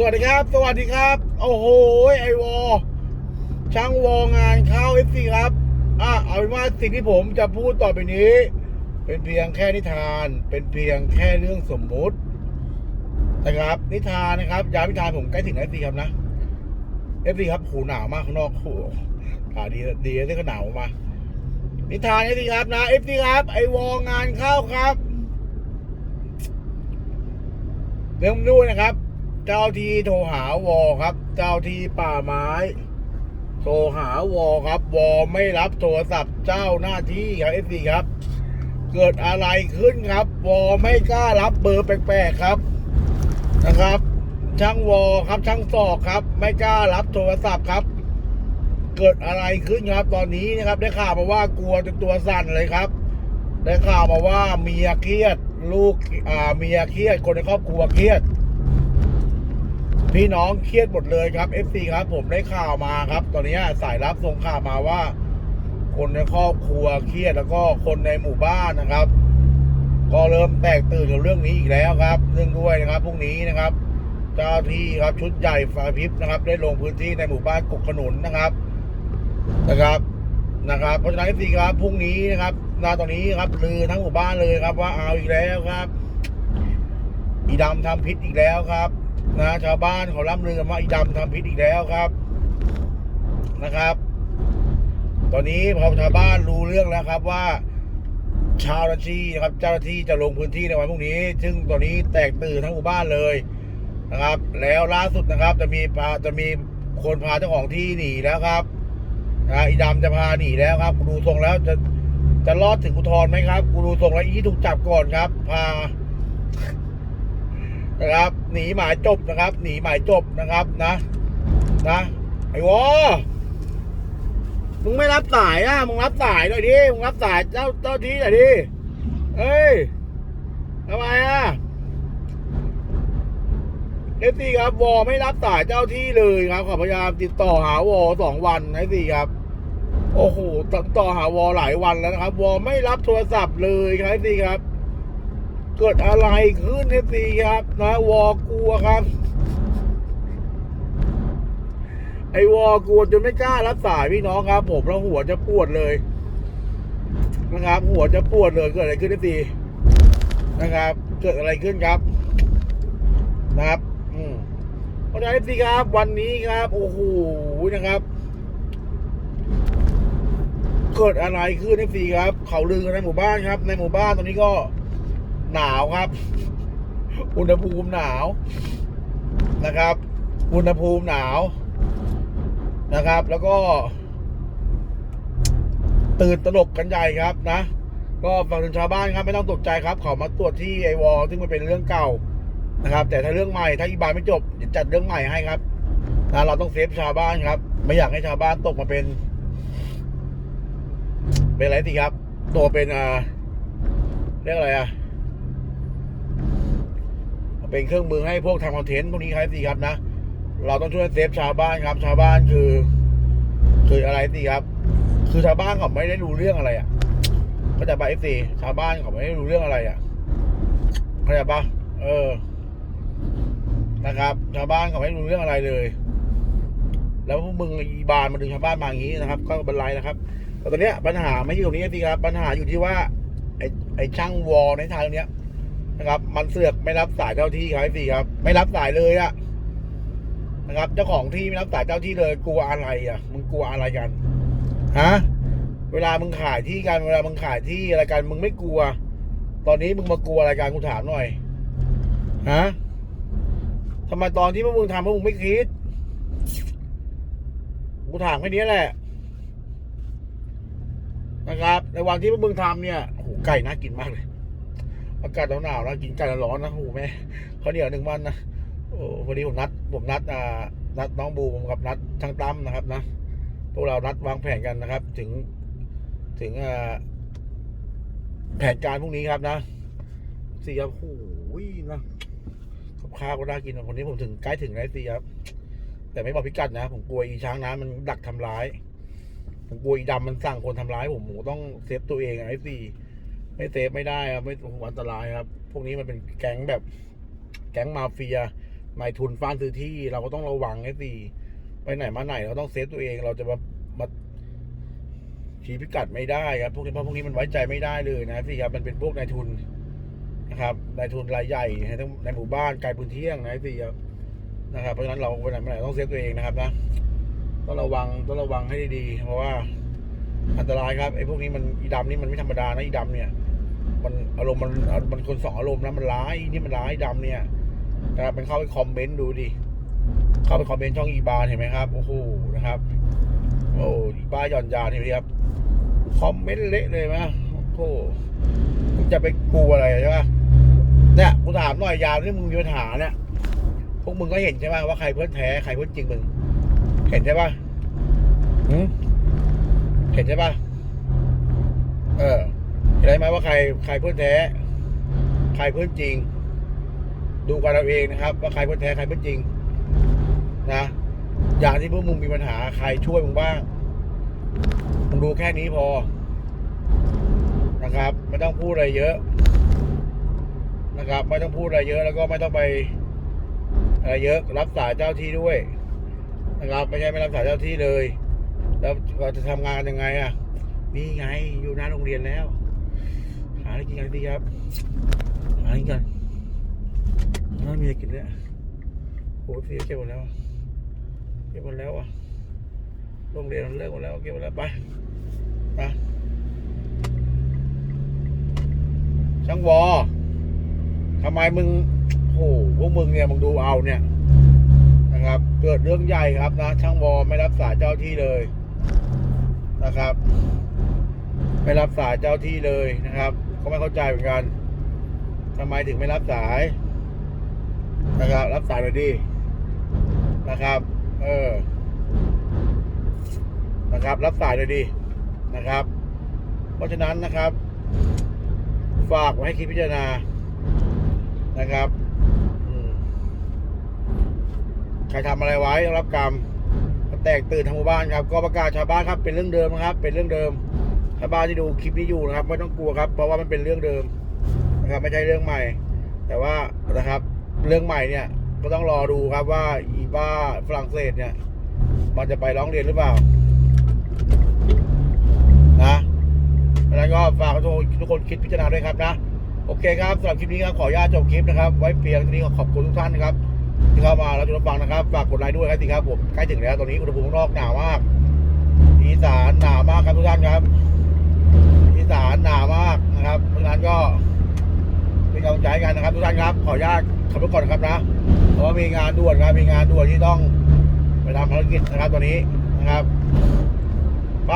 สวัสดีครับ สวัสดีครับ โอ้โห ไอวอช่างวองานเข้าเอฟซีครับ อะ เอาเป็นว่าสิ่งที่ผมจะพูดต่อไปนี้ เป็นเพียงแค่นิทาน เป็นเพียงแค่เรื่องสมมุติ นะครับ นิทานนะครับยามนิทานผมใกล้ถึงเอฟซีครับนะเอฟซีครับหูหนาวมากข้างนอกโอ้โหอ่าดีดีที่ก็หนาวมา นิทานเอฟซีครับนะเอฟซีครับ ไอวองานเข้าครับเริ่มด้วยนะครับ เจ้าที่โทรหาวอครับ เจ้าที่ป่าไม้ โทรหาวอครับวอไม่รับโทรศัพท์เจ้าหน้าที่ครับเอฟซีครับ เกิดอะไรขึ้นครับ วอไม่กล้ารับเบอร์แปลกๆครับนะครับ ช่างวอครับช่างศอกครับ ไม่กล้ารับโทรศัพท์ครับ เกิดอะไรขึ้นครับ ตอนนี้นะครับ ได้ข่าวมาว่ากลัวจนตัวสั่นเลยครับ ได้ข่าวมาว่าเมียเครียด ลูกอ่าเมียเครียดคนในครอบครัวเครียด พี่น้องเครียดหมดเลยครับ FC ครับ ผมได้ข่าวมาครับ ตอนนี้สายรับส่งข่าวมาว่า คนในครอบครัวเครียดแล้วก็คนในหมู่บ้านนะครับ ก็เริ่มแตกตื่นกับเรื่องนี้อีกแล้วครับเรื่องด้วยนะครับพรุ่งนี้นะครับ เจ้าที่ครับชุดใหญ่ไฟพริบนะครับ ได้ลงพื้นที่ในหมู่บ้านกกขนุนนะครับนะครับนะครับเพราะฉะนั้นสิครับพรุ่งนี้นะครับณตอนนี้ครับลือทั้งหมู่บ้านเลยครับว่าเอาอีกแล้วครับ อีดำทำพิษอีกแล้วครับ นะชาวบ้านเขาล่ำลือกันว่าอีดำทำพิษอีกแล้วครับนะครับ ตอนนี้พอชาวบ้านรู้เรื่องแล้วครับว่าชาวนาชีนะครับ เจ้าหน้าที่จะลงพื้นที่ในวันพรุ่งนี้ ซึ่งตอนนี้แตกตื่นทั้งหมู่บ้านเลยนะครับ แล้วล่าสุดนะครับ จะมีพาจะมีคนพาเจ้าของที่หนีแล้วครับนะอีดำจะพาหนีแล้วครับกูดูทรงแล้วจะจะรอดถึงอุทธรณ์ไหมครับ กูดูทรงแล้วอีถูกจับก่อนครับ พา นะครับหนีหมายจบนะครับ หนีหมายจบนะครับนะนะไอ้วอมึงไม่รับสายอะมึงรับสายหน่อยดิมึงรับสายเจ้าเจ้าที่หน่อยดิเอ้ยทำไมอะเอฟซีครับวอไม่รับสายเจ้าที่เลยครับขอพยายามติดต่อหาวอสองวันเอฟซีครับโอ้โหติดต่อหาวอหลายวันแล้วนะครับ วอไม่รับโทรศัพท์เลยครับเอฟซีครับ เกิดอะไรขึ้นเอฟซีครับนะวอกลัวครับ ไอวอกลัวจนไม่กล้ารับสายพี่น้องครับ ผมแล้วหัวจะปวดเลยนะครับ หัวจะปวดเลยเกิดอะไรขึ้นเอฟซีนะครับ เกิดอะไรขึ้นครับ นะครับ อืมเพราะฉะนั้นเอฟซีครับ วันนี้ครับโอ้โหนะครับเกิดอะไรขึ้นเอฟซีครับ เขาลือกันในหมู่บ้านครับ ในหมู่บ้านตอนนี้ก็ หนาวครับ อุณหภูมิหนาวนะครับ อุณหภูมิหนาวนะครับ แล้วก็ ตื่นตระหนกกันใหญ่ครับนะ ก็ฝากถึงชาวบ้านครับไม่ต้องตกใจครับเขามาตรวจที่ไอวอซึ่งมันเป็นเรื่องเก่านะครับ แต่ถ้าเรื่องใหม่ถ้าอีบานไม่จบเดี๋ยวจัดเรื่องใหม่ให้ครับนะเราต้องเซฟชาวบ้านครับ ไม่อยากให้ชาวบ้านตกมาเป็น เป็นอะไรสิครับ ตัวเป็นอ่าเรียกอะไรอะ เป็นเครื่องมือให้พวกทำคอนเทนต์พวกนี้ครับสิครับนะ เราต้องช่วยเซฟชาวบ้านครับ ชาวบ้านคือ คืออะไรสิครับ คือชาวบ้านเขาไม่ได้รู้เรื่องอะไรอะเข้าใจปะเอฟซีชาวบ้านเขาไม่ได้รู้เรื่องอะไรอะเข้าใจปะเออ นะครับ ชาวบ้านเขาไม่รู้เรื่องอะไรเลย แล้วพวกมึงอีบานมาดึงชาวบ้านมาอย่างนี้นะครับ ก็บรรลัยนะครับแต่ตอนเนี้ยปัญหาไม่ใช่ตรงนี้สิครับ ปัญหาอยู่ที่ว่า ไอ้ไอ้ช่างวอลในทางเนี้ย นะครับ มันเสือกไม่รับสายเจ้าที่ครับพี่ครับ ไม่รับสายเลยอะนะครับ เจ้าของที่ไม่รับสายเจ้าที่เลยกลัวอะไรอะมึงกลัวอะไรกันฮะเวลามึงขายที่กันเวลามึงขายที่อะไรกันมึงไม่กลัว ตอนนี้มึงมากลัวอะไรกันกูถามหน่อยฮะทำไมตอนที่พวกมึงทำพวกมึงไม่คิดกูถามแค่นี้แหละ นะครับ ในวันที่พวกมึงทำเนี่ยโอ้ไก่น่ากินมากเลย อากาศหนาวๆนะกินไก่ร้อนๆนะโอ้โหแม่ข้าเหนียวหนึ่งวันนะโอ้วันนี้ผมนัด ผมนัดอ่านัดน้องบูมกับนัดช่างตั้มนะครับนะพวกเรานัดวางแผนกันนะครับ ถึงถึงอ่าแผนการพรุ่งนี้ครับนะสี่ครับโอ้โหนะกับข้าวก็น่ากินวันนี้ผมถึงใกล้ถึงแล้วสี่ครับ แต่ไม่บอกพิกัดนะ ผมกลัวอีช้างน้ำมันดักทำร้าย ผมกลัวอีดำมันสั่งคนทำร้ายผมผมต้องเซฟตัวเองไอ้สี่ ไม่เซฟไม่ได้ครับไม่รู้อันตรายครับ พวกนี้มันเป็นแก๊งแบบแก๊งมาเฟียนายทุนฟ้านซื้อที่เราก็ต้องระวังไอ้สิไปไหนมาไหนเราต้องเซฟตัวเองเราจะมามาชี้พิกัดไม่ได้ครับ พวกนี้เพราะพวกนี้มันไว้ใจไม่ได้เลยนะพี่ครับมันเป็นพวกนายทุนนะครับนายทุนรายใหญ่ในทั้งในหมู่บ้านไกลพื้นที่นะพี่ครับนะครับ เพราะฉะนั้นเราไปไหนมาไหนต้องเซฟตัวเองนะครับนะต้องระวังต้องระวังให้ดีๆเพราะว่าอันตรายครับไอ้พวกนี้มันอีดำนี่มันไม่ธรรมดานะอีดำเนี่ย มันอารมณ์มันมันคนสองอารมณ์นะมันร้ายนี่มันร้ายดำเนี่ยนะครับมันเข้าไปคอมเมนต์ดูดิเข้าไปคอมเมนต์ช่องอีบาร์เห็นไหมครับ โอ้โหนะครับ โอ้อีบาร์หย่อนยานเห็นไหมครับคอมเมนต์เละเลยไหมโอ้โหมึงจะไปกลัวอะไรใช่ปะเนี่ยกูถามหน่อยยามที่มึงมีปัญหาเนี่ยพวกมึงก็เห็นใช่ไหมว่าใครเพื่อนแท้ใครเพื่อนจริงมึง เห็นใช่ปะหืมเห็นใช่ปะเออ เห็นได้ไหมว่าใครใครเพื่อนแท้ ใครเพื่อนจริง ดูกันเราเองนะครับ ว่าใครเพื่อนแท้ใครเพื่อนจริง นะ อย่างที่พวกมึงมีปัญหาใครช่วยมึงบ้างมึงดูแค่นี้พอ นะครับ ไม่ต้องพูดอะไรเยอะ นะครับ ไม่ต้องพูดอะไรเยอะ แล้วก็ไม่ต้องไป อะไรเยอะรับสายเจ้าที่ด้วยนะครับไม่ใช่ไม่รับสายเจ้าที่เลย แล้วเราจะทำงานกันยังไงอะนี่ไงอยู่หน้าโรงเรียนแล้วาอะไรกินกันดีครับหาอะไรกินกันไม่มีอะไรกินเลยโอ้เสียเก็บหมดแล้ว เก็บหมดแล้วอะโรงเรียนเลิกหมดแล้วเก็บหมดแล้วไปไปช่างวอทำไมมึงโอ้โหพวกมึงเนี่ยมึงดูเอาเนี่ยนะครับ เกิดเรื่องใหญ่ครับนะ ช่างวอไม่รับสายเจ้าที่เลยนะครับ ไม่รับสายเจ้าที่เลยนะครับ ก็ไม่เข้าใจเหมือนกันทำไมถึงไม่รับสายนะครับ รับสายหน่อยดีนะครับ เออ นะครับ รับสายหน่อยดีนะครับ เพราะฉะนั้นนะครับ ฝากไว้ให้คิดพิจารณานะครับใครทำอะไรไว้ต้องรับกรรมแตกตื่นทางหมู่บ้านครับ ก็ประกาศชาวบ้านครับ เป็นเรื่องเดิมนะครับ เป็นเรื่องเดิม ชาบ้านที่ดูคลิปนี้อยู่นะครับไม่ต้องกลัวครับเพราะว่ามันเป็นเรื่องเดิมนะครับไม่ใช่เรื่องใหม่ แต่ว่านะครับเรื่องใหม่เนี่ยก็ต้องรอดูครับว่าอีบ้าฝรั่งเศสเนี่ย มันจะไปร้องเรียนหรือเปล่านะเพราะฉะนั้นก็ฝากทุกคนทุกคนคิดพิจารณาด้วยครับนะโอเคครับสำหรับคลิปนี้ครับขออนุญาตจบคลิปนะครับ ไว้เพียงเท่านี้ขอบคุณทุกท่านนะครับที่เข้ามาแล้วชมรับฟังนะครับฝากกดไลค์ด้วยครับสิครับผมใกล้ถึงแล้วตอนนี้อุณหภูมิข้างนอกหนาวมากอีสานหนาวมากครับทุกท่านครับ ขออนุญาตขับรถก่อนครับนะ เพราะว่ามีงานด่วนครับมีงานด่วนที่ต้องไปทำภารกิจนะครับตัวนี้นะครับ ไป